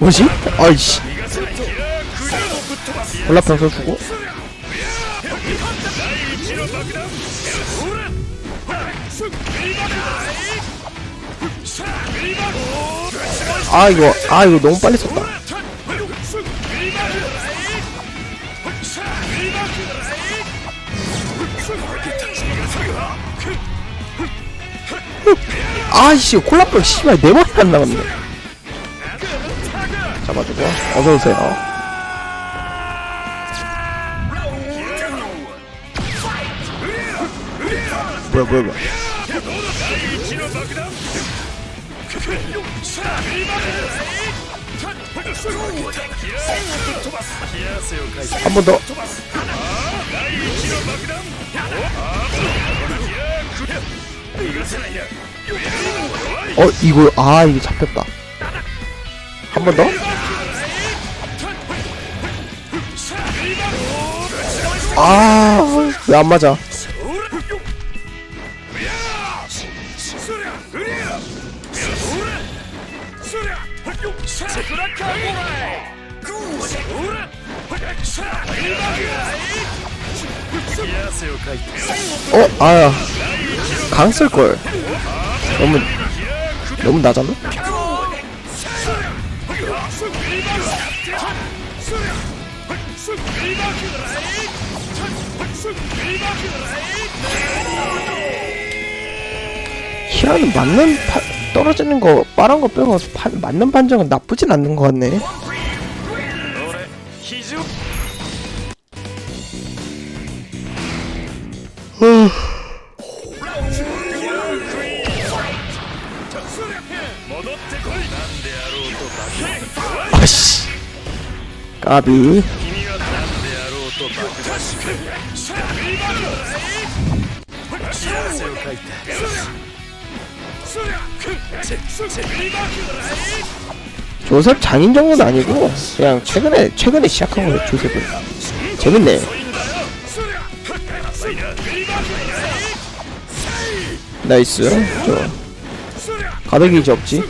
뭐지? 아이씨 올라평 써주고 아 이거 아 이거 너무 빨리 썼다. 아이씨 콜라병 씨발 네 마리 안 나갔네. 잡아주고. 어서오세요. 뭐야 뭐야 뭐야 한 번 더. 어 이거 아 이게 잡혔다. 한 번 더. 아왜 안 맞아? 어, 아, 강 쓸 걸. 너무 너무 나잖아. 히라는 맞는 파, 떨어지는 거 빠른 거 빼고 파, 맞는 판정은 나쁘진 않는 것 같네. 아씨, 까비. 조셉 장인 정도는 아니고 그냥 최근에 최근에 시작한 거예요 조셉은. 재밌네. 나이스. 저 가득이지 없지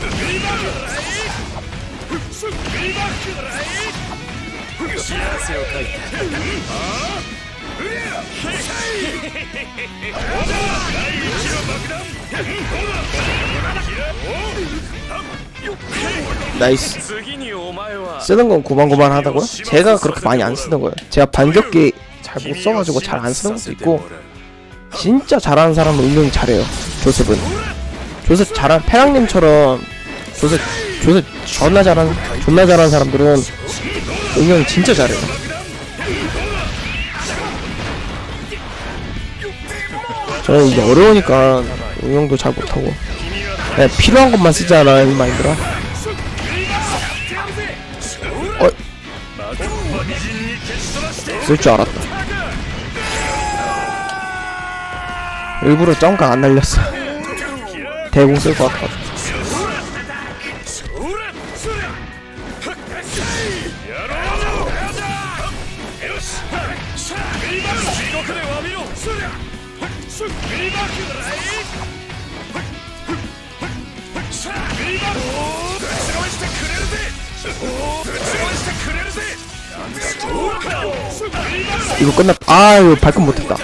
나이스. 쓰는 건 고만고만 하다고요? 제가 그렇게 많이 안 쓰는 거예요. 제가 반격기 잘 못 써가지고 잘 안 쓰는 것도 있고 진짜 잘하는 사람은 은근히 잘해요 조셉은. 조셉 잘한 페랑님처럼 조셉 조셉 존나 잘한 존나 잘하는 사람들은 응용 진짜 잘해요 저는 이게 어려우니까 응용도 잘 못하고. 그냥 필요한 것만 이 마인드라. 어? 쓸 줄 알았다. 일부러 점각 안 날렸어. 대공 쓸 것 같아 이거 끝났 아 이거 발끈 못했다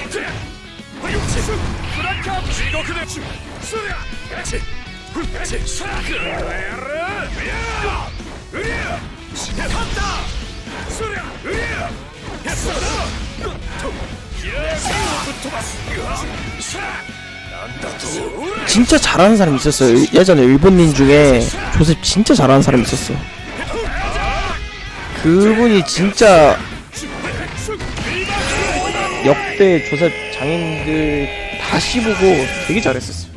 진짜 잘하는 사람 있었어요. 일- 예전에 일본인 중에 조셉 진짜 잘하는 사람 있었어. 그분이 진짜 역대 조셉 장인들 다 씹고 되게 잘했었어요.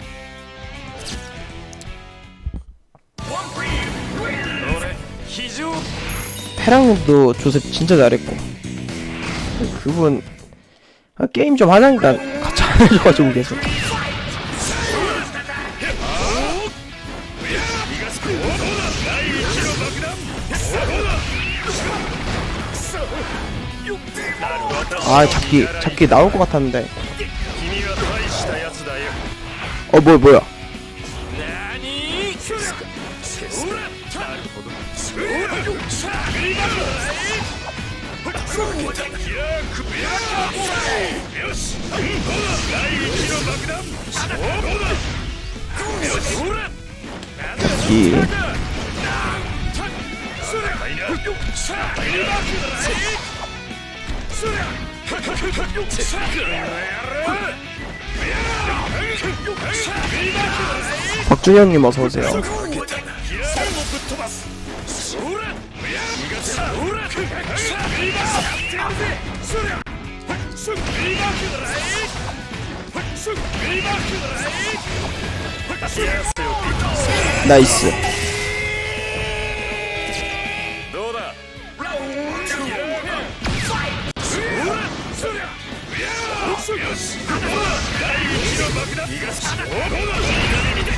페랑님도 조셉 진짜 잘했고. 그분 아, 게임 좀 하자니까 같이 안 해줘가지고 계속. 아 잡기 잡기 나올 것 같았는데. 어 뭐야 뭐야? 郎 박준현님 어서 오세요 나이스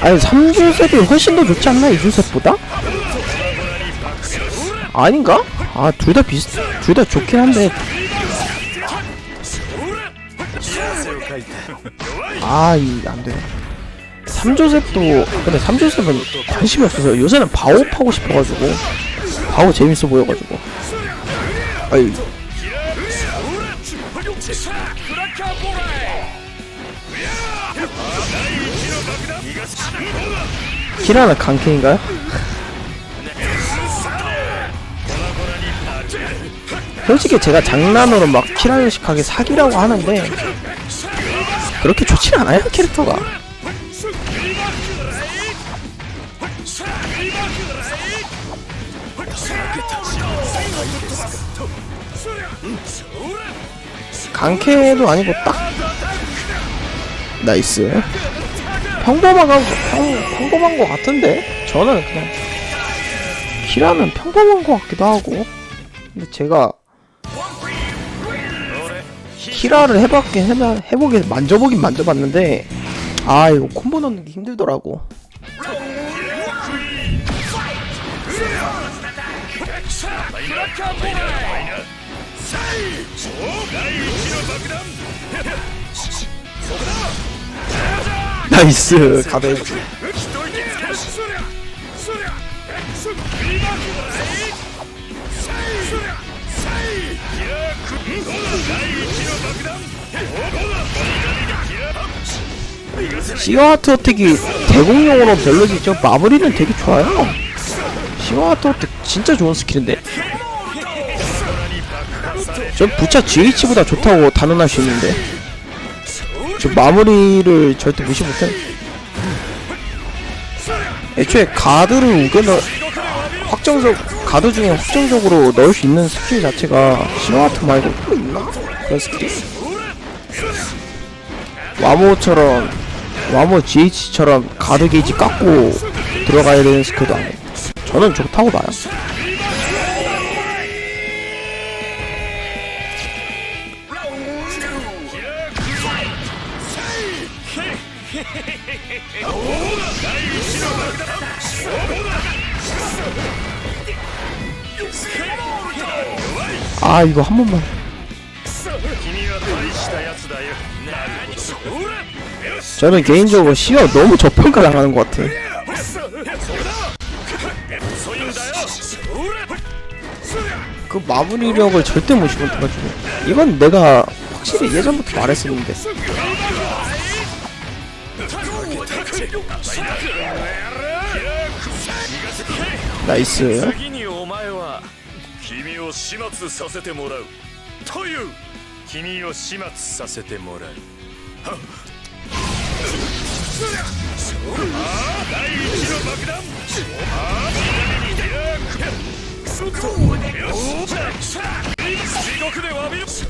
아니 3주셉이 훨씬 더 좋지 않나 2주셉보다? 아닌가? 아 둘 다 비슷 둘 다 좋긴 한데 아, 이, 안 돼. 3조셉도, 근데 3조셉은 관심이 없어서 요새는 바오 파고 싶어가지고. 바오 재밌어 보여가지고. 아유. 키라나 강캐인가요? 솔직히 제가 장난으로 막 키라요식하게 사기라고 하는데 그렇게 좋진 않아요 캐릭터가. 강캐도 아니고 딱. 나이스. 평범한 거 평, 평범한 거 같은데? 저는 그냥 키라면 평범한 거 같기도 하고. 근데 제가 히라를 해봤긴 해봐, 해보긴 만져보긴 만져봤는데 아 이거 콤보 넣는 게 힘들더라고. 나이스 가베지. 시어하트 어택이 대공용으로 별로지 저 마무리는 되게 좋아요. 시어하트 어택 진짜 좋은 스킬인데. 전 부차 GH보다 좋다고 단언할 수 있는데. 저 마무리를 절대 무시 못해 애초에 가드를 우겨넣 확정적 가드 중에 확정적으로 넣을 수 있는 스킬 자체가 시어하트 말고 또 있나? 그런 스킬이 와모처럼 와모 GH처럼 가드 게이지 깎고 들어가야 되는 스킬도 아니에요. 저는 좋다고 봐요. 아 이거 한 번만 저는 개인적으로 시어 너무 저평가 당하는 것 같아. 그 마무리력을 절대 못 시간 타가지고 이건 내가 확실히 예전부터 말했었는데. 나이스.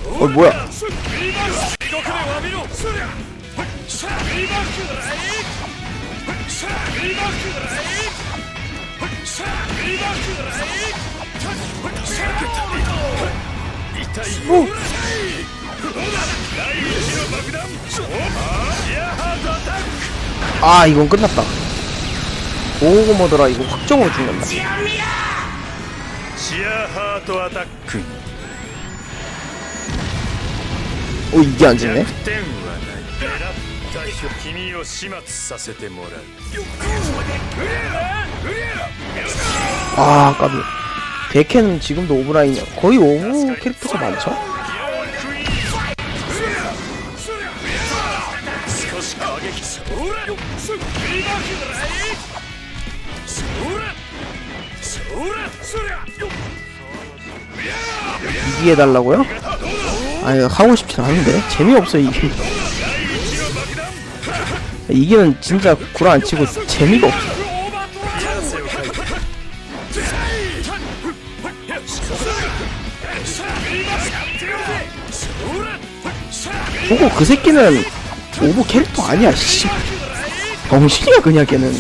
어 뭐야 오! 아 이건 끝났다. 오고 뭐더라 이거 확정으로 죽는다. 오 이게 안 죽네? 아 까비. 데켄은 지금도 오브라인이야. 거의 오브 캐릭터가 많죠? し過激そらそりゃそらそらそりゃ 이기해달라고요? 아니 하고 싶진 않은데 재미없어 이기 이기는 진짜 구라 안 치고 재미가 없어 汗をかいて 보고 그 새끼는 오버 캐릭터 아니야 씨. 정신이야 그냥 걔는.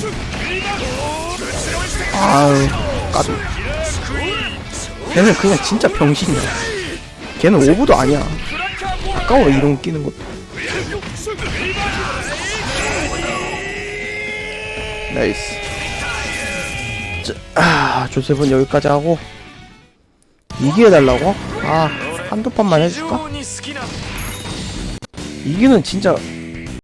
아유 까도 걔는 그냥 진짜 병신이야. 걔는 오브도 아니야. 아까워 이런 거 끼는 것도. 나이스. 자, 아 조셉은 여기까지 하고. 이기해달라고? 아 한두 판만 해줄까? 이기는 진짜